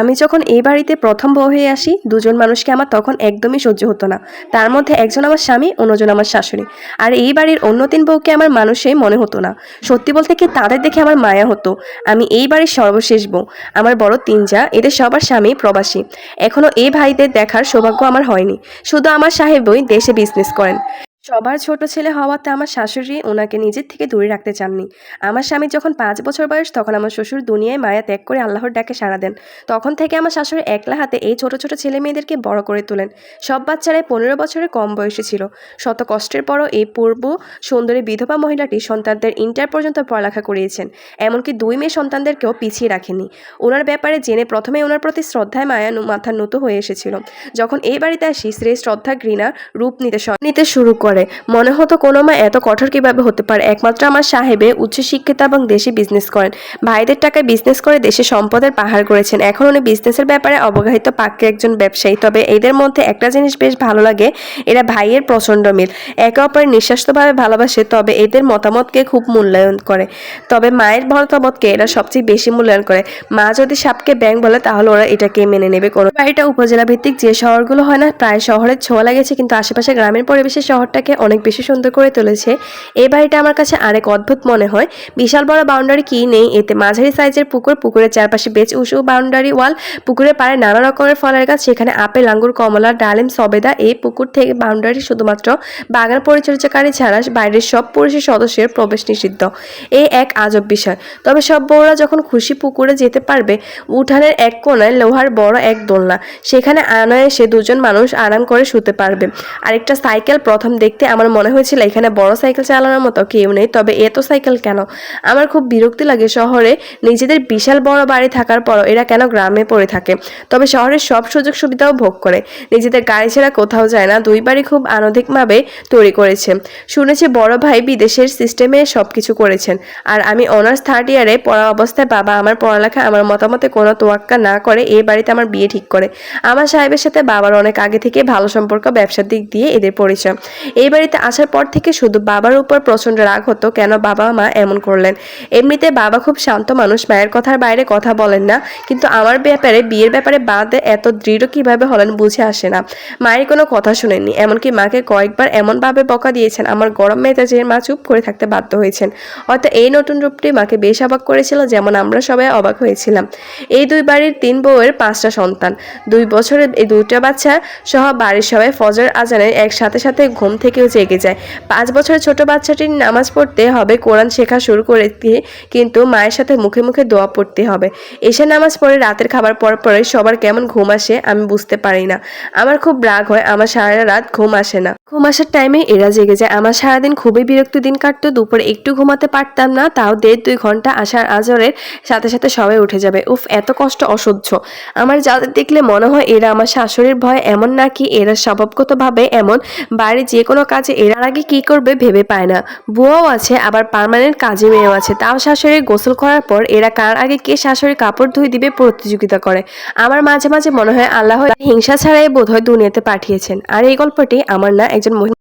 আমি যখন এই বাড়িতে প্রথম বউ হয়ে আসি, দুজন মানুষকে আমার তখন একদমই সহ্য হতো না। তার মধ্যে একজন আমার স্বামী, অন্যজন আমার শাশুড়ি। আর এই বাড়ির অন্য তিন বউকে আমার মানুষই মনে হতো না। সত্যি বলতে কি তাদের দেখে আমার মায়া হতো। আমি এই বাড়ির সর্বশেষ বউ। আমার বড় তিন যা এদের সবার স্বামী প্রবাসী। এখনও এই ভাইদের দেখার সৌভাগ্য আমার হয়নি। শুধু আমার সাহেব সাহেবই দেশে বিজনেস করেন। সবার ছোট ছেলে হওয়াতে আমার শাশুড়ি ওনাকে নিজের থেকে দূরে রাখতে চাননি। আমার স্বামী যখন পাঁচ বছর বয়স, তখন আমার শ্বশুর দুনিয়ায় মায়া ত্যাগ করে আল্লাহর ডাকে সাড়া দেন। তখন থেকে আমার শাশুড়ি একলা হাতে এই ছোট ছোট ছেলে মেয়েদেরকে বড় করে তোলেন। সব বাচ্চারাই পনেরো বছরের কম বয়সী ছিল। শত কষ্টের পরও এই পূর্ব সুন্দরী বিধবা মহিলাটি সন্তানদের ইন্টার পর্যন্ত পড়ালেখা করিয়েছেন। এমনকি দুই মেয়ে সন্তানদেরকেও পিছিয়ে রাখেনি ওনার ব্যাপারে জেনে প্রথমে ওনার প্রতি শ্রদ্ধায় মায়া মাথা নত হয়ে এসেছিল। যখন এই বাড়িতে আসি, শ্রী শ্রদ্ধা ঘৃণা রূপ নিতে নিতে শুরু করে মনে হতো কোনো মা এত কঠোর কীভাবে হতে পারে। একমাত্র আমার সাহেবে উচ্চশিক্ষিত এবং দেশে বিজনেস করেন। ভাইদের টাকায় বিজনেস করে দেশে সম্পদের পাহাড় করেছেন এখন উনি বিজনেসের ব্যাপারে অবগাহিত পাক্কে একজন ব্যবসায়ী। তবে এদের মধ্যে একটা জিনিস বেশ ভালো লাগে, এরা ভাইয়ের প্রচণ্ড মিল। একে অপরের নিঃস্বাস্থ্যভাবে ভালোবাসে, তবে এদের মতামতকে খুব মূল্যায়ন করে। তবে মায়ের মতামতকে এরা সবচেয়ে বেশি মূল্যায়ন করে। মা যদি সাপকে ব্যাং বলে, তাহলে ওরা এটাকে মেনে নেবে। কোনো বাড়িটা উপজেলা ভিত্তিক যে শহরগুলো হয় না, প্রায় শহরের ছোঁয়া লাগেছে, কিন্তু আশেপাশে গ্রামের পরিবেশে শহরটাকে অনেক বেশি সুন্দর করে তুলেছে। এই বাড়িটা আমার কাছে আরেক অদ্ভুত মনে হয়। বিশাল বড় বাউন্ডারি কি নেই, এতে মাঝারি সাইজের পুকুর, পুকুরের চারপাশে বেশ উঁচু বাউন্ডারি ওয়াল পুকুরের পাড়ে নানা রকমের ফলের গাছ, সেখানে আপেল, আঙ্গুর, কমলা, ডালিম, সবেদা, এই পুকুর থেকে বাউন্ডারি শুধুমাত্র বাগান পরিচর্যাকারী ছাড়া বাইরের সব পুরুষের সদস্যের প্রবেশ নিষিদ্ধ। এই এক আজব বিষয়। তবে সব বউরা যখন খুশি পুকুরে যেতে পারবে, উঠানের এক কোনায় লোহার বড় এক দোলনা, সেখানে আনায় আনায়াসে দুজন মানুষ আরাম করে শুতে পারবে। আরেকটা সাইকেল প্রথম দেখতে আমার মনে হয়েছিল এখানে বড় সাইকেল চালানোর মতো কেউ নেই, তবে এত সাইকেল কেন? আমার খুব বিরক্তি লাগে শহরে নিজেদের বিশাল বড় বাড়ি থাকার পরও এরা কেন গ্রামে পড়ে থাকে? তবে শহরের সব সুযোগ সুবিধাও ভোগ করে। নিজেদের গাড়ি ছাড়া কোথাও যায় না, দুই বাড়ি খুব আনন্দিকভাবে তৈরি করেছে। শুনেছি বড় ভাই বিদেশের সিস্টেমে সব কিছু করেছেন। আর আমি অনার্স থার্ড ইয়ারে পড়া অবস্থায় বাবা আমার পড়ালেখা, আমার মতামতে কোনো তোয়াক্কা না করে এই বাড়িতে আমার বিয়ে ঠিক করে। আমার সাহেবের সাথে বাবার অনেক আগে থেকে ভালো সম্পর্ক, ব্যবসার দিক দিয়ে এদের পরিচয়। এই বাড়িতে আসার পর থেকে শুধু বাবার উপর প্রচণ্ড রাগ হতো কেন বাবা মা এমন করলেন। এমনিতে বাবা খুব শান্ত মানুষ, মায়ের কথার বাইরে কথা বলেন না। কিন্তু আমার ব্যাপারে, বিয়ের ব্যাপারে বাদে এত দৃঢ় কীভাবে হলেন বুঝে আসে না। মায়ের কোনো কথা শুনেননি, এমনকি মাকে কয়েকবার এমনভাবে বকা দিয়েছেন, আমার গরম মেজাজের মা চুপ করে থাকতে বাধ্য হয়েছেন। হয়তো এই নতুন রূপটি মাকে বেশ অবাক করেছিল, যেমন আমরা সবাই অবাক হয়েছিলাম। এই দুই বাড়ির তিন বউয়ের পাঁচটা সন্তান। দুই বছরের এই দুইটা বাচ্চা সহ বাড়ির সবাই ফজর আজানের এক সাথে সাথে ঘুম থেকেও জেগে যায়। পাঁচ বছরের ছোট বাচ্চাটির নামাজ পড়তে হবে, কোরআন শেখা শুরু করে দিয়ে কিন্তু মায়ের সাথে মুখে মুখে দোয়া পড়তে হবে। এসে নামাজ পড়ে, রাতের খাবার পর পরে সবার কেমন ঘুম আসে আমি বুঝতে পারি না। আমার খুব রাগ হয়, আমার সারা রাত ঘুম আসে না। ঘুম আসার টাইমে এরা জেগে যায়। আমার সারাদিন খুবই বিরক্ত দিন কাটতো, দুপুরে একটু ঘুমাতে পারতাম না, তাও দেড় দুই ঘণ্টা আসার আজরের সাথে সাথে সবাই উঠে যাবে। উফ, এত কষ্ট, অসহ্য। আমার যাদের দেখলে মনে হয় এরা আমার শাশুড়ির ভয়, এমন নাকি এরা স্বভাবগতভাবে এমন বাড়ির যে কোনো কাজে এরার আগে কি করবে ভেবে পায় না। বুয়াও আছে, আবার পারমানেন্ট কাজে মেয়েও আছে। তাও শাশুড়ি গোসল করার পর এরা কার আগে কে শাশুড়ি কাপড় ধুয়ে দিবে প্রতিযোগিতা করে। আমার মাঝে মাঝে মনে হয় আল্লাহ হিংসা ছাড়াই বোধহয় দুনিয়াতে পাঠিয়েছেন। আর এই গল্পটি আমার না, একজন